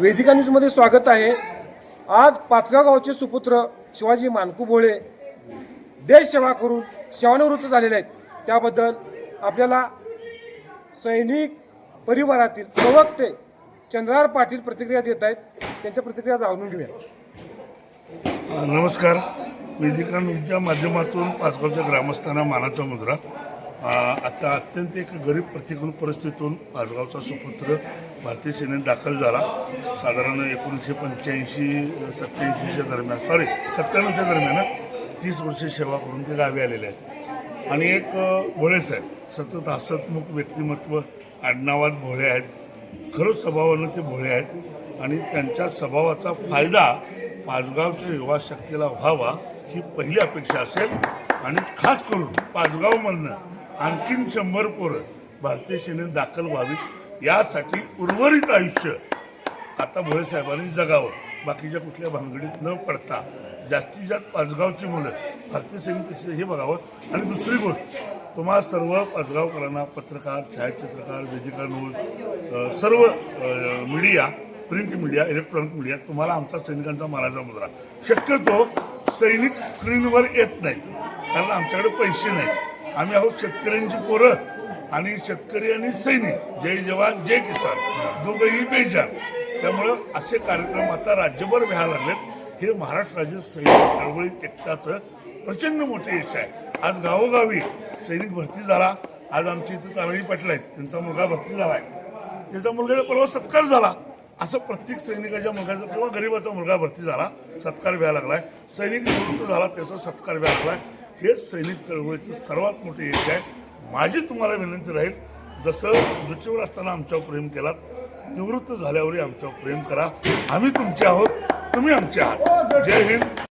वेदिका न्यूजमध्ये स्वागत आहे. आज पाचगाव गावचे सुपुत्र शिवाजी मानकू भोळे देश सेवा करून सेवानिवृत्त झालेले आहेत. त्याबद्दल आपल्याला सैनिक परिवारातील प्रवक्ते चंद्रार पाटील प्रतिक्रिया देत आहेत. त्यांच्या प्रतिक्रिया जाणून घेऊया. नमस्कार. वेदिका न्यूजच्या माध्यमातून पाचगावच्या ग्रामस्थांना मानाचा मुद्रा. आता अत्यंत एक गरीब प्रतिकूल परिस्थितीतून पाचगावचा सुपुत्र भारतीय सेनेत दाखल झाला. साधारण एकोणीसशे पंच्याऐंशी सत्याऐंशीच्या दरम्यान सॉरी सत्त्याण्णवच्या दरम्यान तीस वर्ष सेवा करून ते गावी आलेले आहेत. आणि एक अ, आहे. सतत हसतमुख व्यक्तिमत्व आडनावात भोळे आहेत. खरंच स्वभावानं ते भोळे आहेत. आणि त्यांच्या स्वभावाचा फायदा पाचगावच्या युवा शक्तीला व्हावा ही पहिली अपेक्षा असेल. आणि खास करून पाचगावमधनं आणखीन शंभर पोरं भारतीय सेनेत दाखल व्हावीत यासाठी उर्वरित आयुष्य आता भोळे साहेबांनी जगावं. बाकीच्या कुठल्या भानगडीत न पडता जास्तीत जास्त पाचगावची मुलं भारतीय सैनिक हे बघावं? आणि दुसरी गोष्ट तुम्हा सर्व पाचगावकरांना पत्रकार छायाचित्रकार वेदिका न्यूज सर्व media print media electronic media तुम्हाला आमचा सैनिकांचा मानाचा मुद्रा. शक्यतो सैनिक स्क्रीनवर येत नाही कारण आमच्याकडे पैसे नाही आम्ही आहोत शेतकऱ्यांची पोरं आणि शेतकरी आणि सैनिक. जय जवान जय किसान. दोघंही बेजार. त्यामुळं असे कार्यक्रम आता राज्यभर व्हायला लागलेत. हे महाराष्ट्र राज्य सैनिक चळवळीत एकताचं प्रचंड मोठे यश आहे. आज गावोगावी सैनिक भरती झाला. आज आमची इथं तानाजी पाटील आहेत. त्यांचा मुलगा भरती झाला आहे. त्याचा मुलगा परवा सत्कार झाला. असं प्रत्येक सैनिकाच्या मुलगाचा किंवा गरिबाचा मुलगा भरती झाला. सत्कार व्हायला लागलाय. सैनिक निवृत्त झाला त्याचा सत्कार व्हायला लागलाय. हे सैनिक चळवळीचं सर्वात मोठे यश आहे. माझी तुम्हाला विनंती राहील जसं मृत्यूवर असताना आमच्यावर प्रेम केलात निवृत्त झाल्यावरही आमच्यावर प्रेम करा. आम्ही तुमचे आहोत तुम्ही आमचे आहात. जय हिंद.